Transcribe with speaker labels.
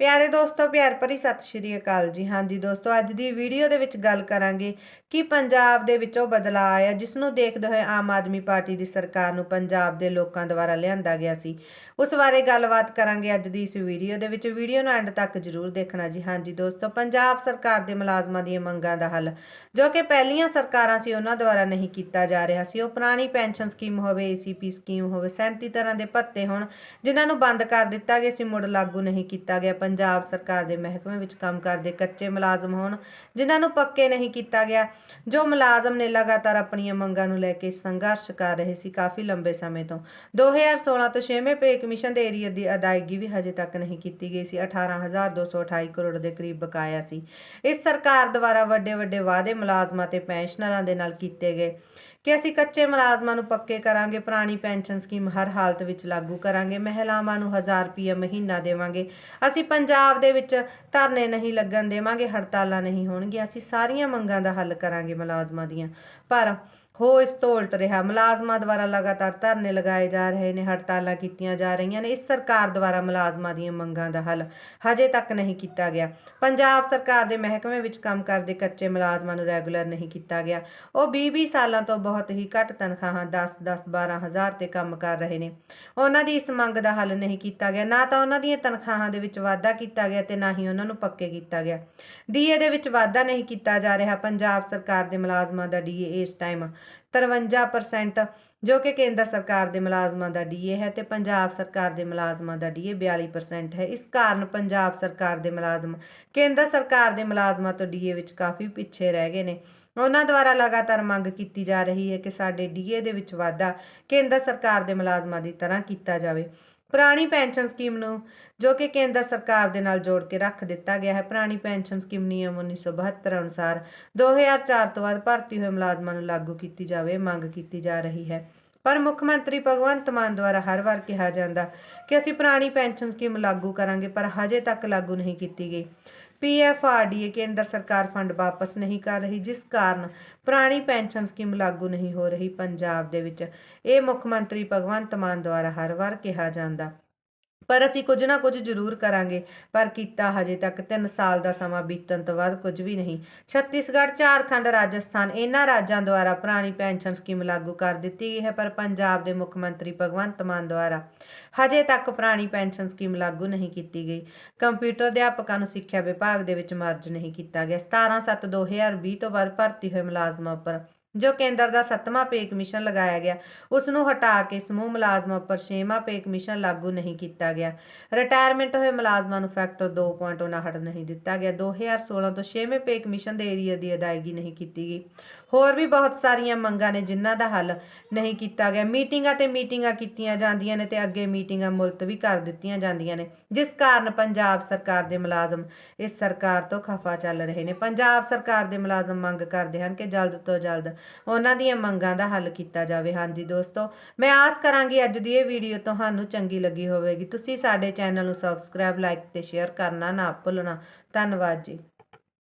Speaker 1: ਪਿਆਰੇ ਦੋਸਤੋ, ਪਿਆਰ ਭਰੀ ਸਤਿ ਸ਼੍ਰੀ ਅਕਾਲ ਜੀ। ਹਾਂਜੀ ਦੋਸਤੋ, ਅੱਜ ਦੀ ਵੀਡੀਓ ਦੇ ਵਿੱਚ ਗੱਲ ਕਰਾਂਗੇ ਕਿ ਪੰਜਾਬ ਦੇ ਵਿੱਚੋਂ ਬਦਲਾਅ ਆਇਆ ਜਿਸ ਨੂੰ ਦੇਖਦੇ ਹੋਏ ਆਮ ਆਦਮੀ ਪਾਰਟੀ ਦੀ ਸਰਕਾਰ ਨੂੰ ਪੰਜਾਬ ਦੇ ਲੋਕਾਂ ਦੁਆਰਾ ਲਿਆਂਦਾ ਗਿਆ ਸੀ। ਉਸ ਬਾਰੇ ਗੱਲਬਾਤ ਕਰਾਂਗੇ ਅੱਜ ਦੀ ਇਸ ਵੀਡੀਓ ਦੇ ਵਿੱਚ। ਵੀਡੀਓ ਨੂੰ ਐਂਡ ਤੱਕ ਜ਼ਰੂਰ ਦੇਖਣਾ ਜੀ। ਹਾਂਜੀ ਦੋਸਤੋ, ਪੰਜਾਬ ਸਰਕਾਰ ਦੇ ਮੁਲਾਜ਼ਮਾਂ ਦੀਆਂ ਮੰਗਾਂ ਦਾ ਹੱਲ, ਜੋ ਕਿ ਪਹਿਲੀਆਂ ਸਰਕਾਰਾਂ ਸੀ, ਉਹਨਾਂ ਦੁਆਰਾ ਨਹੀਂ ਕੀਤਾ ਜਾ ਰਿਹਾ ਸੀ। ਉਹ ਪੁਰਾਣੀ ਪੈਨਸ਼ਨ ਸਕੀਮ ਹੋਵੇ ਏਸੀਪੀ ਸਕੀਮ ਹੋਵੇ 37 ਤਰ੍ਹਾਂ ਦੇ ਭੱਤੇ ਹੋਣ, ਜਿਨ੍ਹਾਂ ਨੂੰ ਬੰਦ ਕਰ ਦਿੱਤਾ ਗਿਆ ਸੀ, ਮੁੜ ਲਾਗੂ ਨਹੀਂ ਕੀਤਾ ਗਿਆ। ਪੰਜਾਬ ਸਰਕਾਰ ਦੇ ਮਹਿਕਮੇ ਵਿੱਚ ਕੰਮ ਕਰਦੇ ਕੱਚੇ ਮੁਲਾਜ਼ਮ ਹੋਣ, ਜਿਨ੍ਹਾਂ ਨੂੰ ਪੱਕੇ ਨਹੀਂ ਕੀਤਾ ਗਿਆ। ਜੋ ਮੁਲਾਜ਼ਮ ਨੇ ਲਗਾਤਾਰ ਆਪਣੀਆਂ ਮੰਗਾਂ ਨੂੰ ਲੈ ਕੇ ਸੰਘਰਸ਼ ਕਰ ਰਹੇ ਸੀ ਕਾਫੀ ਲੰਬੇ ਸਮੇਂ ਤੋਂ। 2016 ਤੋਂ 6ਵੇਂ ਪੇ ਕਮਿਸ਼ਨ ਦੇ ਏਰੀਆ ਦੀ ਅਦਾਇਗੀ ਵੀ ਹਜੇ ਤੱਕ ਨਹੀਂ ਕੀਤੀ ਗਈ ਸੀ। 18228 ਕਰੋੜ ਦੇ ਕਰੀਬ ਬਕਾਇਆ ਸੀ। ਇਸ ਸਰਕਾਰ ਦੁਆਰਾ ਵੱਡੇ ਵੱਡੇ ਵਾਅਦੇ ਮੁਲਾਜ਼ਮਾਂ ਤੇ ਪੈਨਸ਼ਨਰਾਂ ਦੇ ਨਾਲ ਕੀਤੇ ਗਏ। ਕਿ ਅਸੀਂ ਕੱਚੇ ਮੁਲਾਜ਼ਮਾਂ ਨੂੰ ਪੱਕੇ ਕਰਾਂਗੇ, ਪੁਰਾਣੀ ਪੈਨਸ਼ਨ ਸਕੀਮ ਹਰ ਹਾਲਤ ਵਿੱਚ ਲਾਗੂ ਕਰਾਂਗੇ, ਮਹਿਲਾਵਾਂ ਨੂੰ 1000 ਰੁਪਏ ਮਹੀਨਾ ਦੇਵਾਂਗੇ, ਅਸੀਂ ਪੰਜਾਬ ਦੇ ਵਿੱਚ ਧਰਨੇ ਨਹੀਂ ਲੱਗਣ ਦੇਵਾਂਗੇ, ਹੜਤਾਲਾਂ ਨਹੀਂ ਹੋਣਗੀਆਂ, ਅਸੀਂ ਸਾਰੀਆਂ ਮੰਗਾਂ ਦਾ ਹੱਲ ਕਰਾਂਗੇ ਮੁਲਾਜ਼ਮਾਂ ਦੀਆਂ। ਪਰ ਹੋ ਇਸ ਤੋਂ ਉਲਟ ਰਿਹਾ। ਮੁਲਾਜ਼ਮਾਂ ਦੁਆਰਾ ਲਗਾਤਾਰ ਧਰਨੇ ਲਗਾਏ ਜਾ ਰਹੇ ਨੇ, ਹੜਤਾਲਾਂ ਕੀਤੀਆਂ ਜਾ ਰਹੀਆਂ ਨੇ। ਇਸ ਸਰਕਾਰ ਦੁਆਰਾ ਮੁਲਾਜ਼ਮਾਂ ਦੀਆਂ ਮੰਗਾਂ ਦਾ ਹੱਲ ਹਜੇ ਤੱਕ ਨਹੀਂ ਕੀਤਾ ਗਿਆ। ਪੰਜਾਬ ਸਰਕਾਰ ਦੇ ਮਹਿਕਮੇ ਵਿੱਚ ਕੰਮ ਕਰਦੇ ਕੱਚੇ ਮੁਲਾਜ਼ਮਾਂ ਨੂੰ ਰੈਗੂਲਰ ਨਹੀਂ ਕੀਤਾ ਗਿਆ। ਉਹ 20-20 ਸਾਲਾਂ ਤੋਂ ਬਹੁਤ ਹੀ ਘੱਟ ਤਨਖਾਹਾਂ 10-10 12000 ਤੇ ਕੰਮ ਕਰ ਰਹੇ ਨੇ। ਉਹਨਾਂ ਦੀ ਇਸ ਮੰਗ ਦਾ ਹੱਲ ਨਹੀਂ ਕੀਤਾ ਗਿਆ। ਨਾ ਤਾਂ ਉਹਨਾਂ ਦੀਆਂ ਤਨਖਾਹਾਂ ਦੇ ਵਿੱਚ ਵਾਧਾ ਕੀਤਾ ਗਿਆ ਤੇ ਨਾ ਹੀ ਉਹਨਾਂ ਨੂੰ ਪੱਕੇ ਕੀਤਾ ਗਿਆ। ਡੀਏ ਦੇ ਵਿੱਚ ਵਾਧਾ ਨਹੀਂ ਕੀਤਾ ਜਾ ਰਿਹਾ। ਪੰਜਾਬ ਸਰਕਾਰ ਦੇ ਮੁਲਾਜ਼ਮਾਂ ਦਾ ਡੀਏ ਇਸ ਟਾਈਮ 53% ਜੋ ਕਿ ਕੇਂਦਰ ਸਰਕਾਰ ਦੇ ਮੁਲਾਜ਼ਮਾਂ ਦਾ ਡੀਏ ਹੈ ਤੇ ਪੰਜਾਬ ਸਰਕਾਰ ਦੇ ਮੁਲਾਜ਼ਮਾਂ ਦਾ ਡੀਏ 42% ਹੈ। ਇਸ ਕਾਰਨ ਪੰਜਾਬ ਸਰਕਾਰ ਦੇ ਮੁਲਾਜ਼ਮ, ਕੇਂਦਰ ਸਰਕਾਰ ਦੇ ਮੁਲਾਜ਼ਮਾਂ ਤੋਂ ਡੀਏ ਵਿੱਚ ਕਾਫੀ ਪਿੱਛੇ ਰਹਿ ਗਏ ਨੇ। ਉਹਨਾਂ ਦੁਆਰਾ ਲਗਾਤਾਰ ਮੰਗ ਕੀਤੀ ਜਾ ਰਹੀ ਹੈ ਕਿ ਸਾਡੇ ਡੀਏ ਦੇ ਵਿੱਚ ਵਾਧਾ ਕੇਂਦਰ ਸਰਕਾਰ ਦੇ ਮੁਲਾਜ਼ਮਾਂ ਦੀ ਤਰ੍ਹਾਂ ਕੀਤਾ ਜਾਵੇ। ਪੁਰਾਣੀ ਪੈਨਸ਼ਨ ਸਕੀਮ ਨੂੰ, ਜੋ ਕਿ ਕੇਂਦਰ ਸਰਕਾਰ ਦੇ ਨਾਲ ਜੋੜ ਕੇ ਰੱਖ ਦਿੱਤਾ ਗਿਆ ਹੈ। ਪੁਰਾਣੀ ਪੈਨਸ਼ਨ ਸਕੀਮ ਨਿਯਮ 1972 ਅਨੁਸਾਰ 2004 ਤੋਂ ਬਾਅਦ ਭਰਤੀ ਹੋਏ ਮੁਲਾਜ਼ਮਾਂ ਨੂੰ ਲਾਗੂ ਕੀਤੀ ਜਾਵੇ ਮੰਗ ਕੀਤੀ ਜਾ ਰਹੀ ਹੈ। ਪਰ ਮੁੱਖ ਮੰਤਰੀ ਭਗਵੰਤ ਮਾਨ ਦੁਆਰਾ ਹਰ ਵਾਰ ਕਿਹਾ ਜਾਂਦਾ ਕਿ ਅਸੀਂ ਪੁਰਾਣੀ ਪੈਨਸ਼ਨ ਸਕੀਮ ਲਾਗੂ ਕਰਾਂਗੇ, ਪਰ ਹਜੇ ਤੱਕ ਲਾਗੂ ਨਹੀਂ ਕੀਤੀ ਗਈ। ਪੀਐਫਆਰਡੀਏ ਕੇਂਦਰ ਸਰਕਾਰ ਫੰਡ ਵਾਪਸ ਨਹੀਂ ਕਰ ਰਹੀ, ਜਿਸ ਕਾਰਨ ਪੁਰਾਣੀ ਪੈਨਸ਼ਨ ਸਕੀਮ ਲਾਗੂ ਨਹੀਂ ਹੋ ਰਹੀ ਪੰਜਾਬ ਦੇ ਵਿੱਚ। ਇਹ ਮੁੱਖ ਮੰਤਰੀ ਭਗਵੰਤ ਮਾਨ ਦੁਆਰਾ ਹਰ ਵਾਰ ਕਿਹਾ ਜਾਂਦਾ ਪਰ ਅਸੀਂ ਕੁਝ ਨਾ ਕੁਝ ਜ਼ਰੂਰ ਕਰਾਂਗੇ। ਪਰ ਕੀਤਾ ਹਜੇ ਤੱਕ 3 ਸਾਲ ਦਾ ਸਮਾਂ ਬੀਤਣ ਤੋਂ ਬਾਅਦ ਕੁਝ ਵੀ ਨਹੀਂ। ਛੱਤੀਸਗੜ੍ਹ, ਝਾਰਖੰਡ, ਰਾਜਸਥਾਨ ਇਹਨਾਂ ਰਾਜਾਂ ਦੁਆਰਾ ਪੁਰਾਣੀ ਪੈਨਸ਼ਨ ਸਕੀਮ ਲਾਗੂ ਕਰ ਦਿੱਤੀ ਗਈ ਹੈ, ਪਰ ਪੰਜਾਬ ਦੇ ਮੁੱਖ ਮੰਤਰੀ ਭਗਵੰਤ ਮਾਨ ਦੁਆਰਾ ਹਜੇ ਤੱਕ ਪੁਰਾਣੀ ਪੈਨਸ਼ਨ ਸਕੀਮ ਲਾਗੂ ਨਹੀਂ ਕੀਤੀ ਗਈ। ਕੰਪਿਊਟਰ ਅਧਿਆਪਕਾਂ ਨੂੰ ਸਿੱਖਿਆ ਵਿਭਾਗ ਦੇ ਵਿੱਚ ਮਰਜ ਨਹੀਂ ਕੀਤਾ ਗਿਆ। 17/7/2020 ਤੋਂ ਬਾਅਦ ਭਰਤੀ ਹੋਏ ਮੁਲਾਜ਼ਮਾਂ ਉੱਪਰ ਜੋ ਕੇਂਦਰ ਦਾ ਸੱਤਵਾਂ ਪੇ ਕਮਿਸ਼ਨ ਲਗਾਇਆ ਗਿਆ ਉਸ ਨੂੰ ਹਟਾ ਕੇ ਸਮੂਹ ਮੁਲਾਜ਼ਮਾਂ ਉੱਪਰ ਛੇਵਾਂ ਪੇ ਕਮਿਸ਼ਨ ਲਾਗੂ ਨਹੀਂ ਕੀਤਾ ਗਿਆ। ਰਿਟਾਇਰਮੈਂਟ ਹੋਏ ਮੁਲਾਜ਼ਮਾਂ ਨੂੰ ਫੈਕਟਰ 2.59 ਨਹੀਂ ਦਿੱਤਾ ਗਿਆ। 2016 ਤੋਂ ਛੇਵੇਂ ਪੇ ਕਮਿਸ਼ਨ ਦੇ ਏਰੀਆ ਦੀ ਅਦਾਇਗੀ ਨਹੀਂ ਕੀਤੀ ਗਈ। ਹੋਰ ਵੀ ਬਹੁਤ ਸਾਰੀਆਂ ਮੰਗਾਂ ਨੇ ਜਿਨ੍ਹਾਂ ਦਾ ਹੱਲ ਨਹੀਂ ਕੀਤਾ ਗਿਆ। ਮੀਟਿੰਗਾਂ ਤੇ ਮੀਟਿੰਗਾਂ ਕੀਤੀਆਂ ਜਾਂਦੀਆਂ ਨੇ ਤੇ ਅੱਗੇ ਮੀਟਿੰਗਾਂ ਮੁਲਤਵੀ ਕਰ ਦਿੱਤੀਆਂ ਜਾਂਦੀਆਂ ਨੇ, ਜਿਸ ਕਾਰਨ ਪੰਜਾਬ ਸਰਕਾਰ ਦੇ ਮੁਲਾਜ਼ਮ ਇਸ ਸਰਕਾਰ ਤੋਂ ਖਫਾ ਚੱਲ ਰਹੇ ਨੇ। ਪੰਜਾਬ ਸਰਕਾਰ ਦੇ ਮੁਲਾਜ਼ਮ ਮੰਗ ਕਰਦੇ ਹਨ ਕਿ ਜਲਦ ਤੋਂ ਜਲਦ ਉਹਨਾਂ ਦੀਆਂ ਮੰਗਾਂ ਦਾ ਹੱਲ ਕੀਤਾ ਜਾਵੇ। ਹਾਂਜੀ ਦੋਸਤੋ, ਮੈਂ ਆਸ ਕਰਾਂਗੀ ਅੱਜ ਦੀ ਇਹ ਵੀਡੀਓ ਤੁਹਾਨੂੰ ਚੰਗੀ ਲੱਗੀ ਹੋਵੇਗੀ। ਤੁਸੀਂ ਸਾਡੇ ਚੈਨਲ ਨੂੰ ਸਬਸਕ੍ਰਾਈਬ ਲਾਈਕ ਤੇ ਸ਼ੇਅਰ ਕਰਨਾ ਨਾ ਭੁੱਲਣਾ। ਧੰਨਵਾਦ ਜੀ।